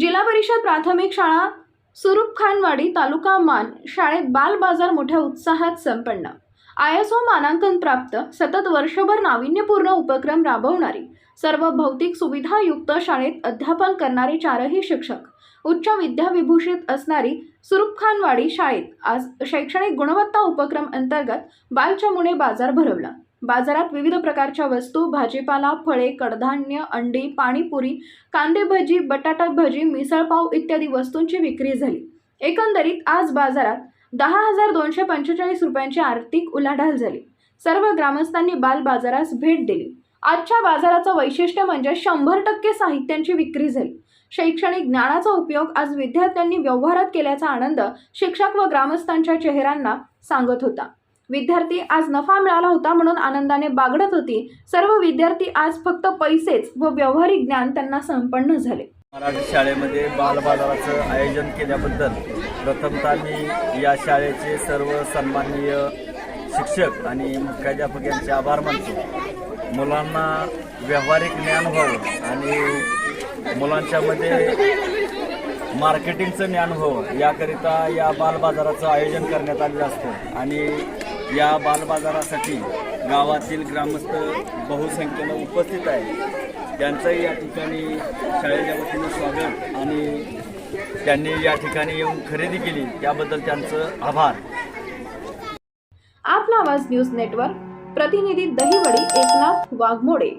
जिल्हा परिषद प्राथमिक शाळा सुरुपखानवाडी तालुका मान शाळेत बाल बाजार मोठ्या उत्साहात संपन्न. आय एस ओ मानांकन प्राप्त सतत वर्षभर नाविन्यपूर्ण उपक्रम राबवणारी सर्व भौतिक सुविधायुक्त शाळेत अध्यापन करणारे चारही शिक्षक उच्च विद्याविभूषित असणारी सुरूपखानवाडी शाळेत आज शैक्षणिक गुणवत्ता उपक्रम अंतर्गत बालचमुने बाजार भरवला. बाजारात विविध प्रकारच्या वस्तू भाजीपाला फळे कडधान्य अंडी पाणीपुरी कांदे भजी बटाटा भजी मिसळपाव इत्यादी वस्तूंची विक्री झाली. एकंदरीत आज बाजारात दहा हजार दोनशे पंचेचाळीस रुपयांची आर्थिक उलाढाल झाली. सर्व ग्रामस्थांनी बाल बाजारास भेट दिली. आजच्या बाजाराचं वैशिष्ट्य म्हणजे शंभर टक्के साहित्यांची विक्री झाली. शैक्षणिक ज्ञानाचा उपयोग आज विद्यार्थ्यांनी व्यवहारात केल्याचा आनंद शिक्षक व ग्रामस्थांच्या चेहऱ्यांना सांगत होता. विद्यार्थी आज नफा मिळाला होता म्हणून आनंदाने बागडत होती. सर्व विद्यार्थी आज फक्त पैसेच व व्यावहारिक ज्ञान त्यांना संपन्न झाले. मराठी शाळेमध्ये बालबाजाराचं आयोजन केल्याबद्दल प्रथमतः मी या शाळेचे सर्व सन्माननीय शिक्षक आणि मुख्याध्यापक यांचे आभार मानतो. मुलांना व्यावहारिक ज्ञान व्हावं आणि मुलांच्यामध्ये मार्केटिंगचं ज्ञान व्हावं याकरिता या बालबाजाराचं आयोजन करण्यात आलेलं असतं. आणि या बालबाजारासाठी गावातील ग्रामस्थ बहुसंख्येनं उपस्थित आहे त्यांचंही या ठिकाणी शाळेच्या वतीनं स्वागत आणि त्यांनी या ठिकाणी येऊन खरेदी केली. त्याबद्दल त्यांचं आभार. आपला आवाज न्यूज नेटवर्क. प्रतिनिधी दहिवडी एकनाथ वाघमोडे.